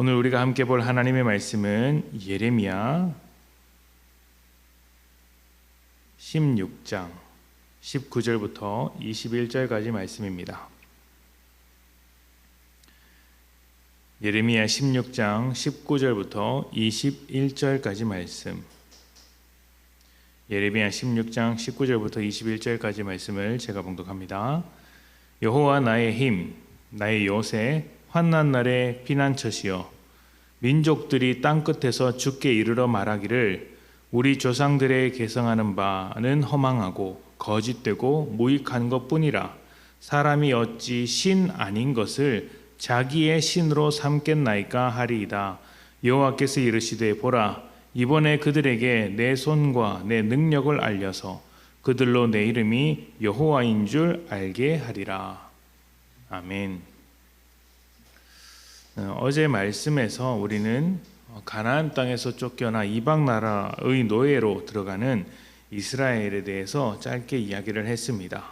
오늘 우리가 함께 볼 하나님의 말씀은 예레미야 16장 19절부터 21절까지 말씀입니다. 예레미야 16장 19절부터 21절까지 말씀. 예레미야 16장 19절부터 21절까지 말씀을 제가 봉독합니다. 여호와 나의 힘, 나의 요새, 환난 날의 피난처시여 민족들이 땅 끝에서 주께 이르러 말하기를 우리 조상들의 계성하는 바는 허망하고 거짓되고 무익한 것뿐이라 사람이 어찌 신 아닌 것을 자기의 신으로 삼겠나이까 하리이다 여호와께서 이르시되 보라 이번에 그들에게 내 손과 내 능력을 알려서 그들로 내 이름이 여호와인 줄 알게 하리라 아멘. 어, 어제 말씀에서 우리는 가나안 땅에서 쫓겨나 이방 나라의 노예로 들어가는 이스라엘에 대해서 짧게 이야기를 했습니다.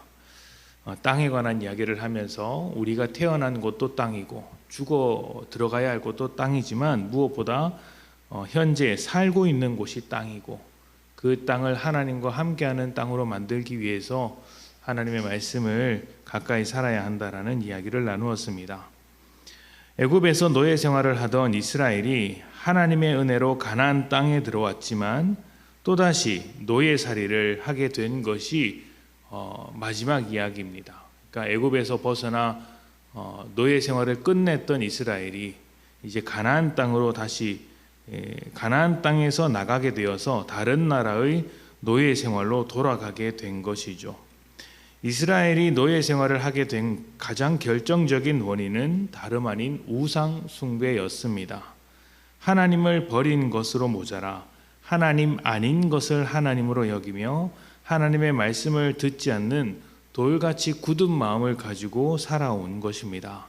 어, 땅에 관한 이야기를 하면서 우리가 태어난 곳도 땅이고 죽어 들어가야 할 곳도 땅이지만 무엇보다 어, 현재 살고 있는 곳이 땅이고 그 땅을 하나님과 함께하는 땅으로 만들기 위해서 하나님의 말씀을 가까이 살아야 한다라는 이야기를 나누었습니다. 애굽에서 노예 생활을 하던 이스라엘이 하나님의 은혜로 가나안 땅에 들어왔지만 또다시 노예살이를 하게 된 것이 어, 마지막 이야기입니다. 그러니까 애굽에서 벗어나 어, 노예 생활을 끝냈던 이스라엘이 이제 가나안 땅으로 다시 예, 가나안 땅에서 나가게 되어서 다른 나라의 노예 생활로 돌아가게 된 것이죠. 이스라엘이 노예 생활을 하게 된 가장 결정적인 원인은 다름 아닌 우상 숭배였습니다. 하나님을 버린 것으로 모자라 하나님 아닌 것을 하나님으로 여기며 하나님의 말씀을 듣지 않는 돌같이 굳은 마음을 가지고 살아온 것입니다.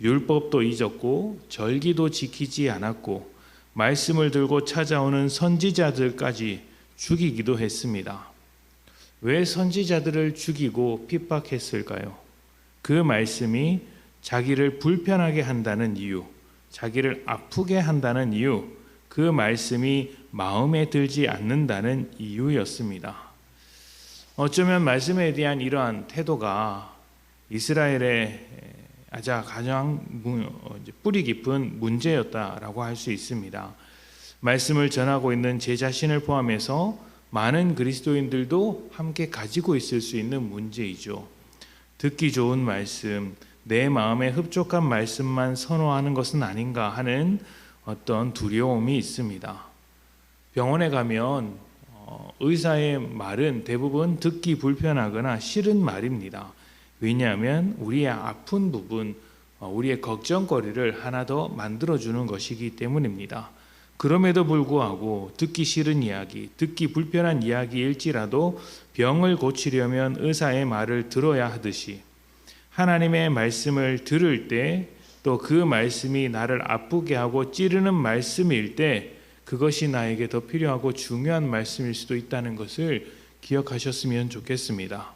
율법도 잊었고 절기도 지키지 않았고 말씀을 들고 찾아오는 선지자들까지 죽이기도 했습니다. 왜 선지자들을 죽이고 핍박했을까요? 그 말씀이 자기를 불편하게 한다는 이유, 자기를 아프게 한다는 이유, 그 말씀이 마음에 들지 않는다는 이유였습니다. 어쩌면 말씀에 대한 이러한 태도가 이스라엘의 아자 가장 뿌리 깊은 문제였다라고 할 수 있습니다. 말씀을 전하고 있는 제 자신을 포함해서 많은 그리스도인들도 함께 가지고 있을 수 있는 문제이죠. 듣기 좋은 말씀, 내 마음에 흡족한 말씀만 선호하는 것은 아닌가 하는 어떤 두려움이 있습니다. 병원에 가면 어, 의사의 말은 대부분 듣기 불편하거나 싫은 말입니다. 왜냐하면 우리의 아픈 부분, 어, 우리의 걱정거리를 하나 더 만들어주는 것이기 때문입니다. 그럼에도 불구하고 듣기 싫은 이야기, 듣기 불편한 이야기일지라도 병을 고치려면 의사의 말을 들어야 하듯이 하나님의 말씀을 들을 때 또 그 말씀이 나를 아프게 하고 찌르는 말씀일 때 그것이 나에게 더 필요하고 중요한 말씀일 수도 있다는 것을 기억하셨으면 좋겠습니다.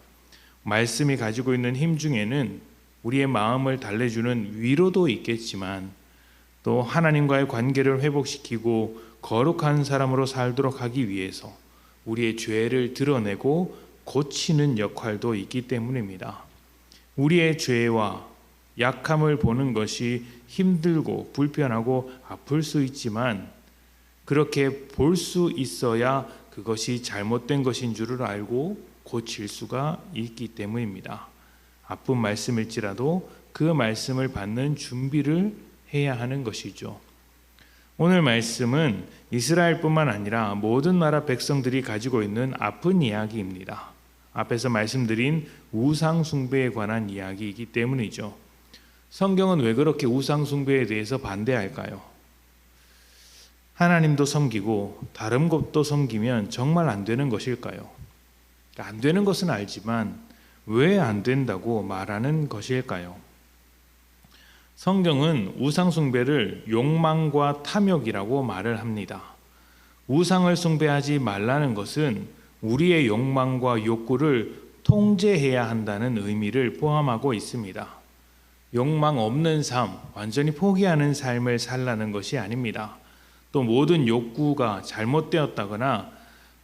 말씀이 가지고 있는 힘 중에는 우리의 마음을 달래주는 위로도 있겠지만 또 하나님과의 관계를 회복시키고 거룩한 사람으로 살도록 하기 위해서 우리의 죄를 드러내고 고치는 역할도 있기 때문입니다. 우리의 죄와 약함을 보는 것이 힘들고 불편하고 아플 수 있지만 그렇게 볼 수 있어야 그것이 잘못된 것인 줄을 알고 고칠 수가 있기 때문입니다. 아픈 말씀일지라도 그 말씀을 받는 준비를 해야 하는 것이죠. 오늘 말씀은 이스라엘뿐만 아니라 모든 나라 백성들이 가지고 있는 아픈 이야기입니다. 앞에서 말씀드린 우상 숭배에 관한 이야기이기 때문이죠. 성경은 왜 그렇게 우상 숭배에 대해서 반대할까요? 하나님도 섬기고 다른 것도 섬기면 정말 안 되는 것일까요? 안 되는 것은 알지만 왜 안 된다고 말하는 것일까요? 성경은 우상 숭배를 욕망과 탐욕이라고 말을 합니다. 우상을 숭배하지 말라는 것은 우리의 욕망과 욕구를 통제해야 한다는 의미를 포함하고 있습니다. 욕망 없는 삶, 완전히 포기하는 삶을 살라는 것이 아닙니다. 또 모든 욕구가 잘못되었다거나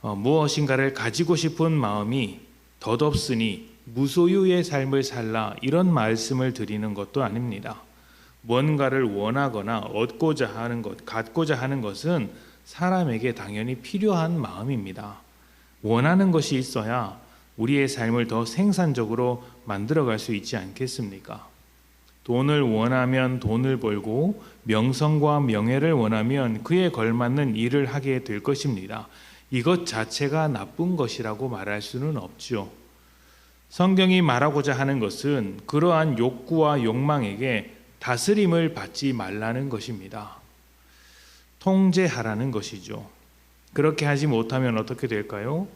어, 무엇인가를 가지고 싶은 마음이 덧없으니 무소유의 삶을 살라 이런 말씀을 드리는 것도 아닙니다. 뭔가를 원하거나 얻고자 하는 것, 갖고자 하는 것은 사람에게 당연히 필요한 마음입니다. 원하는 것이 있어야 우리의 삶을 더 생산적으로 만들어갈 수 있지 않겠습니까? 돈을 원하면 돈을 벌고 명성과 명예를 원하면 그에 걸맞는 일을 하게 될 것입니다. 이것 자체가 나쁜 것이라고 말할 수는 없죠. 성경이 말하고자 하는 것은 그러한 욕구와 욕망에게 다스림을 받지 말라는 것입니다. 통제하라는 것이죠. 그렇게 하지 못하면 어떻게 될까요?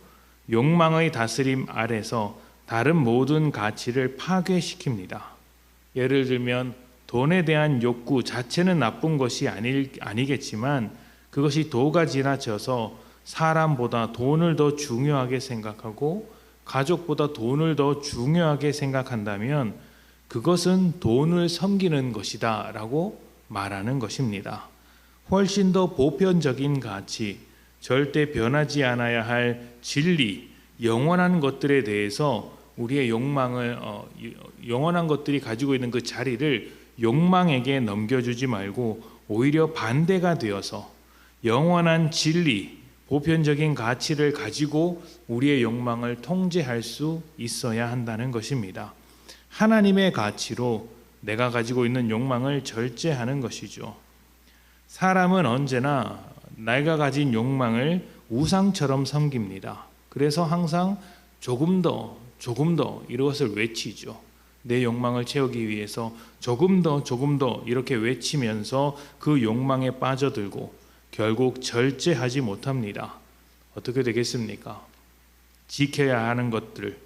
욕망의 다스림 아래서 다른 모든 가치를 파괴시킵니다. 예를 들면 돈에 대한 욕구 자체는 나쁜 것이 아닐, 아니겠지만 그것이 도가 지나쳐서 사람보다 돈을 더 중요하게 생각하고 가족보다 돈을 더 중요하게 생각한다면 그것은 돈을 섬기는 것이다 라고 말하는 것입니다. 훨씬 더 보편적인 가치, 절대 변하지 않아야 할 진리, 영원한 것들에 대해서 우리의 욕망을 어, 영원한 것들이 가지고 있는 그 자리를 욕망에게 넘겨주지 말고 오히려 반대가 되어서 영원한 진리, 보편적인 가치를 가지고 우리의 욕망을 통제할 수 있어야 한다는 것입니다. 하나님의 가치로 내가 가지고 있는 욕망을 절제하는 것이죠. 사람은 언제나 내가 가진 욕망을 우상처럼 섬깁니다. 그래서 항상 조금 더, 조금 더 이것을 외치죠. 내 욕망을 채우기 위해서 조금 더, 조금 더 이렇게 외치면서 그 욕망에 빠져들고 결국 절제하지 못합니다. 어떻게 되겠습니까? 지켜야 하는 것들,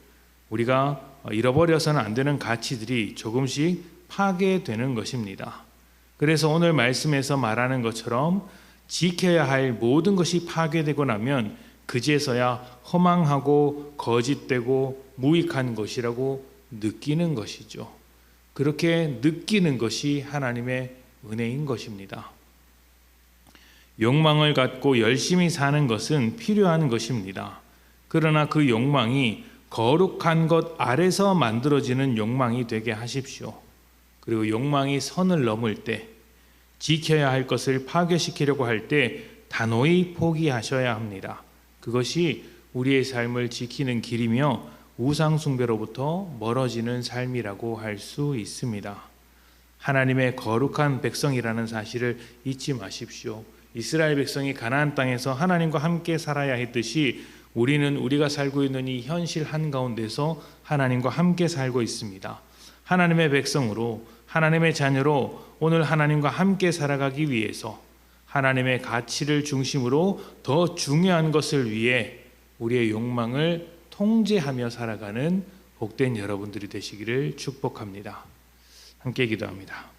우리가 잃어버려서는 안 되는 가치들이 조금씩 파괴되는 것입니다. 그래서 오늘 말씀에서 말하는 것처럼 지켜야 할 모든 것이 파괴되고 나면 그제서야 허망하고 거짓되고 무익한 것이라고 느끼는 것이죠. 그렇게 느끼는 것이 하나님의 은혜인 것입니다. 욕망을 갖고 열심히 사는 것은 필요한 것입니다. 그러나 그 욕망이 거룩한 것 아래서 만들어지는 욕망이 되게 하십시오. 그리고 욕망이 선을 넘을 때 지켜야 할 것을 파괴시키려고 할 때 단호히 포기하셔야 합니다. 그것이 우리의 삶을 지키는 길이며 우상숭배로부터 멀어지는 삶이라고 할 수 있습니다. 하나님의 거룩한 백성이라는 사실을 잊지 마십시오. 이스라엘 백성이 가나안 땅에서 하나님과 함께 살아야 했듯이 우리는 우리가 살고 있는 이 현실 한가운데서 하나님과 함께 살고 있습니다. 하나님의 백성으로 하나님의 자녀로 오늘 하나님과 함께 살아가기 위해서 하나님의 가치를 중심으로 더 중요한 것을 위해 우리의 욕망을 통제하며 살아가는 복된 여러분들이 되시기를 축복합니다. 함께 기도합니다.